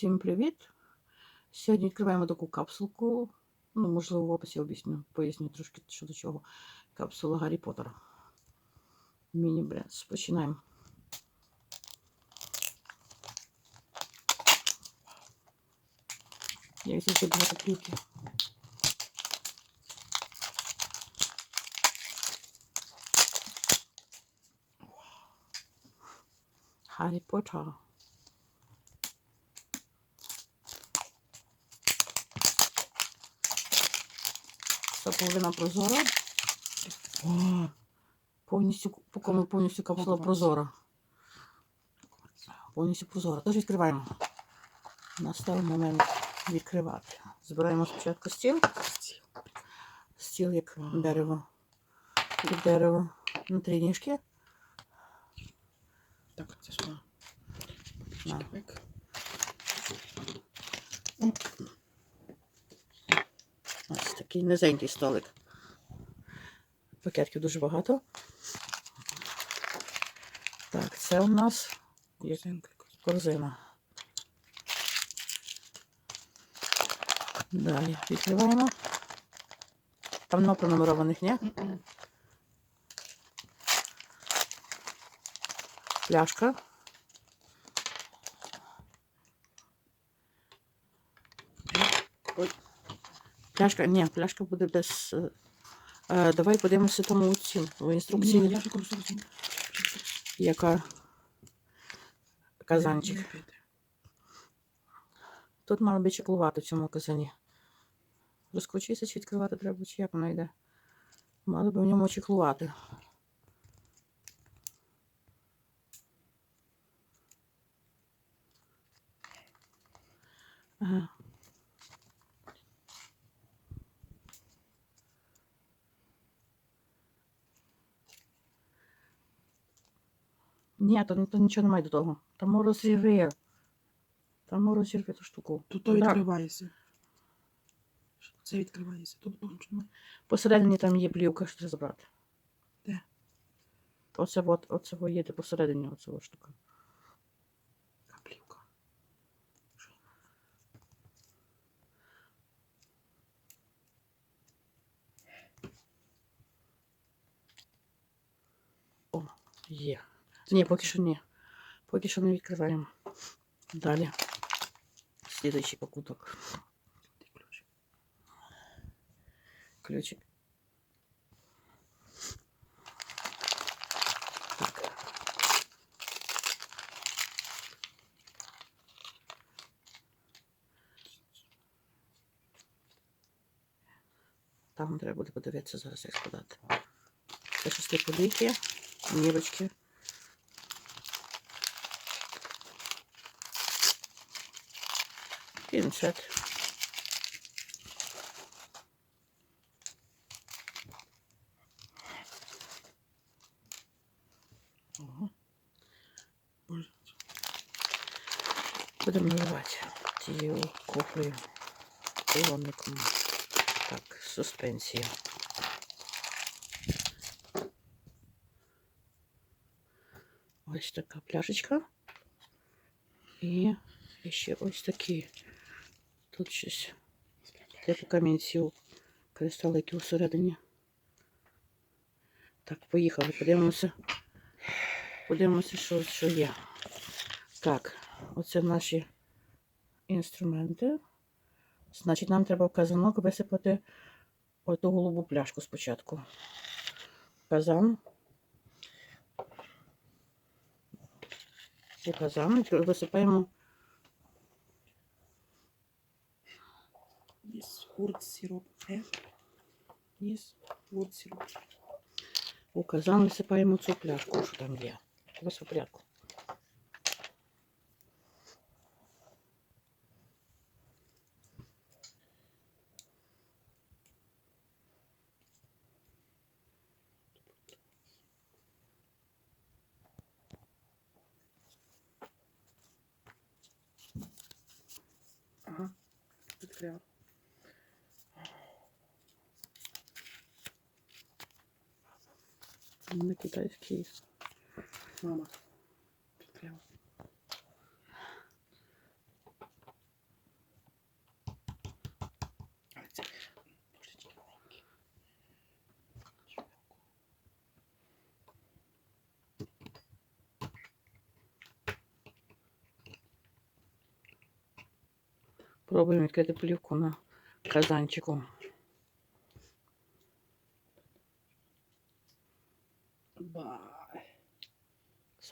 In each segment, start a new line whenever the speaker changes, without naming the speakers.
Всім привіт! Сьогодні відкриваємо таку капсулку. Ну, можливо, в описі об'ясню, поясню трошки що чого. Капсула Гаррі Поттера. Міні-бренд. Починаємо. Як завжди багато плівки. Гаррі Поттер. Це половина прозора. О, повністю, по кому повністю капсула прозора. Повністю прозора. Тож відкриваємо. Настав момент відкривати. Збираємо спочатку стіл. Стіл як дерево. Як дерево. На три ніжки.
Так, це що? Так.
Такий низенький столик. Пакетків дуже багато. Так, це у нас корзина. Далі відкриваємо. Там пронумерованих, ні? Пляшка.
Ой.
Пляшка, ні, пляшка буде без. е, е, давай подивимося тому у цім, в
Ні,
інструкції,
я ж користуюся.
яка казанчик. Тут мало би чеклувати в цьому казані. Розкручується, чи відкривати треба, чи як воно йде. Мало би в ньому чеклувати. Ага. Ні, то, то нічого немає до того. Там розірве. Там розірве ту штуку.
Тут то відкривається. Це відкривається. Тут немає.
Посередині там є плівка, що треба забрати.
Де?
Оце от, оце є посередині оце от штука. Є. Ні, поки що ні. Поки що не відкриваємо. Далі. Слідуючий пакунок.
Де?
Ключик. Так. Там треба буде подивитися зараз, як складати. Це шести подійки, нівочки. Пінцет. Будемо наливати цією кофею, полонником. Так, суспенсія. Ось така пляшечка. І ще ось такі. Тут щось типу камінців, кристалики всередині. Так, поїхали, подивимося. Подивимося, що, що є. Так, оце наші інструменти. Значить, нам треба в казанок висипати оту голубу пляшку спочатку. Казан. У казан висипаємо
Ніс гурт сироп. Е? Ніс гурт сироп.
у казан висипаємо цю пляшку, що там є. У вас у порядку.
Ага. Відкрила.
на китайский
мама прямо.
Пробуємо відкрити плівку на казанчику.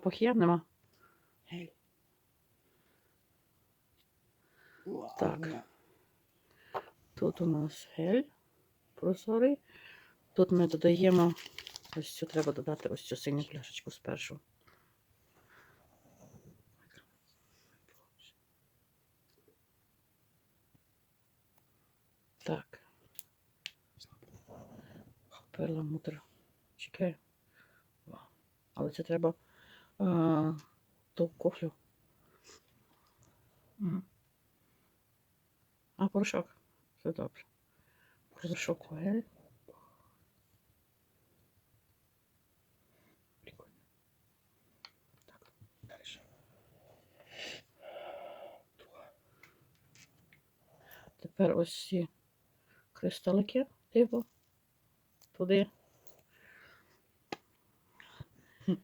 Запах є, нема? Так. Тут у нас гель прозорий. Тут ми додаємо, ось цю треба додати ось цю синю пляшечку спершу. Так. Перламутр. Чекай. Але це треба а, ту кофлю.
Мгм.
А, порошок. Все добре. Порошок гель.
Прикольно. Так. Друга.
Тепер ось ці кристалики, типу, туди. Хм.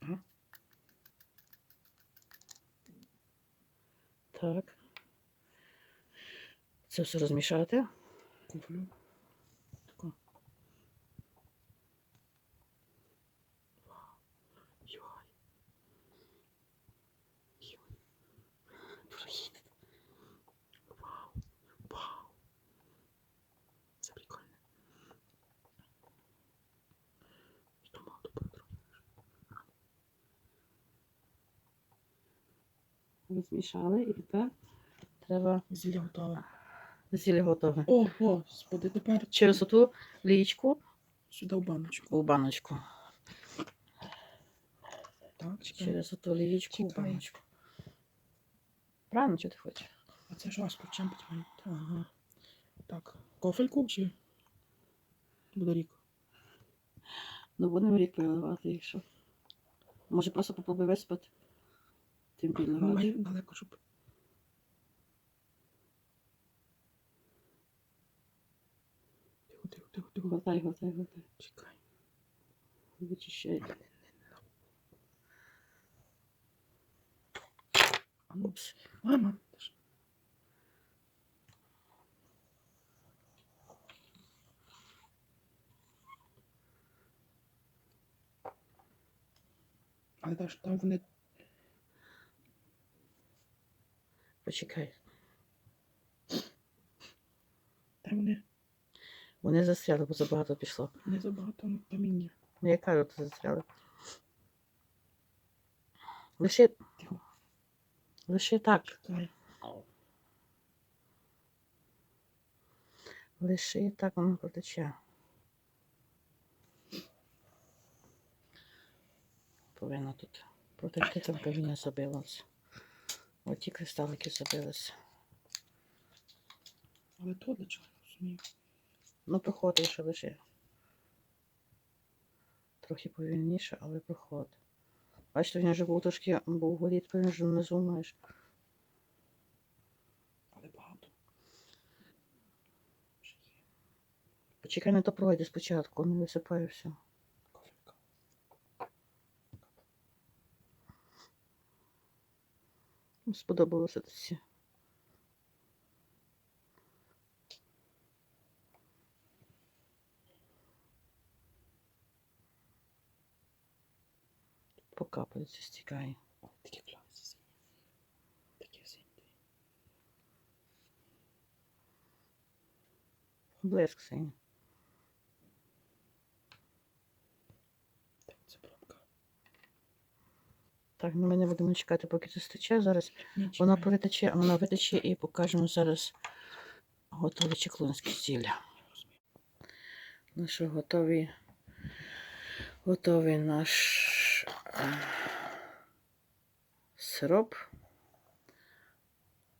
Ага. Так. Це все розмішати.
Куплю. Тако. Вау. Йой. Йой. Прохід. Вау. Вау. Це прикольно. Що мало добре
Розмішали і тепер треба
Зілля готове.
зілля готове.
О, господи, тепер
Через оту лічку
сюди в баночку.
у баночку.
Так, чекай.
Через оту лічку у
Чекай.
баночку. Правильно, що ти хочеш?
А це ж важко, чим потім? Ага. Так, кофельку чи Бударік?
Ну, будемо рік переливати, якщо. Може просто попробуй виспати. Тим підливати.
Далеко, щоб. Тихо, тихо, тихо, тихо.
Готай, готай, готай.
Чекай.
Вичищай.
Ну, мама. Але там, там вони
Почекай.
там вони
Вони застряли, бо забагато пішло.
не забагато каміння.
Ну, я кажу, то застряли. Лише.
Тихо.
Лише так.
Чекай.
Лише так воно протече. Повинно тут протекти, там каміння забилося. Оті кристалики забилися.
Але то для чого, розумію.
Ну, проходить ще лише. Трохи повільніше, але проходить. Бачите, він вже був трошки був горіть, він вже внизу маєш.
Але багато.
Почекай, не то пройде спочатку, не висипаю все.
Кофелька.
Ну, Сподобалося це всі. По капельці стікає.
О, такі класи. Такі сині.
Блеск синій.
Так, це пробка.
Так, ми не будемо чекати, поки це стече. Зараз Вона перетече, а вона витече і покажемо зараз готові чеклунські зілля. Ну що, готові, готовий наш е, сироп.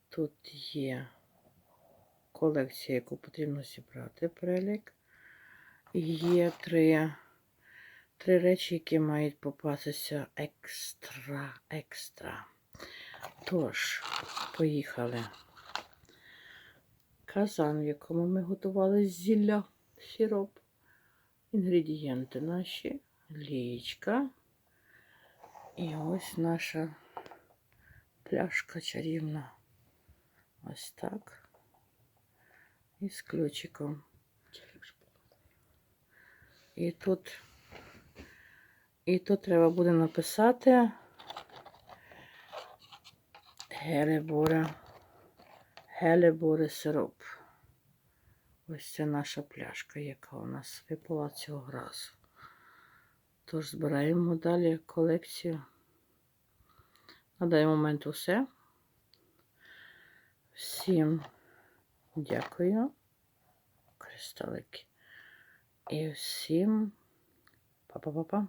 Тут є колекція, яку потрібно зібрати перелік. Є три, три речі, які мають попастися екстра, екстра. Тож, поїхали. Казан, в якому ми готували зілля, сироп. Інгредієнти наші, лічка. І ось наша пляшка чарівна. Ось так. І з ключиком. І тут, і тут треба буде написати Гелеборе, Гелеборе сироп. Ось це наша пляшка, яка у нас випала цього разу. Тож збираємо далі колекцію. На даний момент усе. Всім дякую. Кристалики. І всім па-па-па-па.